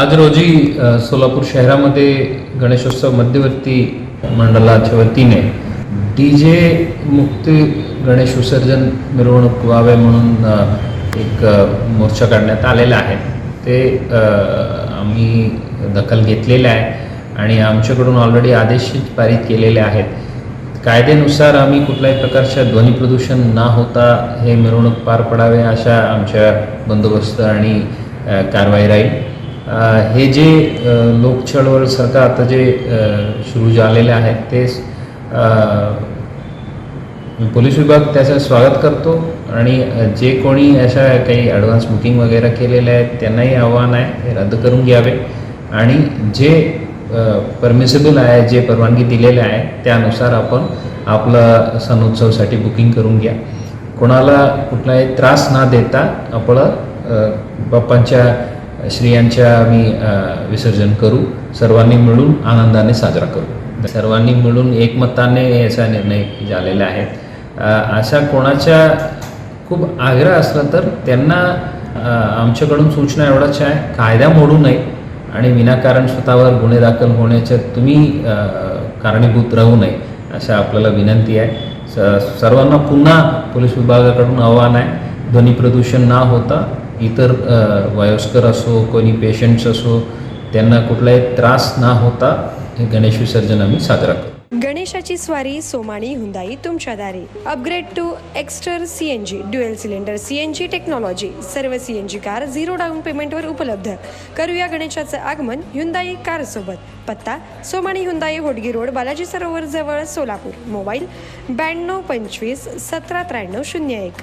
आज रोजी सोलापूर शहरामध्ये गणेशोत्सव मध्यवर्ती मंडळाच्या वतीने डी जे मुक्त गणेश विसर्जन मिरवणूक व्हावे म्हणून एक मोर्चा काढण्यात आलेला आहे. ते आम्ही दखल घेतलेले आहे आणि आमच्याकडून ऑलरेडी आदेशित पारित केलेले आहेत. कायद्यानुसार आम्ही कुठल्याही प्रकारच्या ध्वनी प्रदूषण न होता हे मिरवणूक पार पडावे अशा आमच्या बंदोबस्त आणि कारवाई राहील. हे जे अ, लोक चळवळसारखं आता जे सुरू झालेले आहेत ते पोलीस विभाग त्याचं स्वागत करतो आणि जे कोणी अशा काही ॲडव्हान्स बुकिंग वगैरे केलेले आहेत त्यांनाही आव्हान आहे हे रद्द करून घ्यावे. आणि जे परमिसेबल आहे जे परवानगी दिलेले आहे त्यानुसार आपण आपलं सण उत्सवसाठी बुकिंग करून घ्या. कोणाला कुठलाही त्रास न देता आपलं बाप्पांच्या श्रियांच्या आम्ही विसर्जन करू सर्वांनी मिळून आनंदाने साजरा करू. सर्वांनी मिळून एकमताने याचा निर्णय झालेला आहे. अशा कोणाच्या खूप आग्रह असला तर त्यांना आमच्याकडून सूचना एवढाच आहे कायदा मोडू नये आणि विनाकारण स्वतःवर गुन्हे दाखल होण्याच्या तुम्ही कारणीभूत राहू नये अशा आपल्याला विनंती आहे. स सर्वांना पुन्हा पोलीस विभागाकडून आव्हान आहे. ध्वनी प्रदूषण न होता इतर वयस्कर असो कोणी पेशंट्स असो त्यांना कुठलाही त्रास न होता हे गणेश विसर्जन आम्ही साजरा करतो. गणेशाची स्वारी सोमाणी हुंदाई तुमच्या दारी. Upgrade to Exter C N G dual cylinder C N G technology सर्व C N G car zero down पेमेंटवर उपलब्ध. करूया गणेशाचं आगमन हुंदाई कार सोबत. पत्ता सोमाणी हुंदाई होडगी रोड बालाजी सरोवर जवळ सोलापूर. मोबाईल ब्याण्णव पंचवीस सतरा त्र्याण्णव शून्य एक.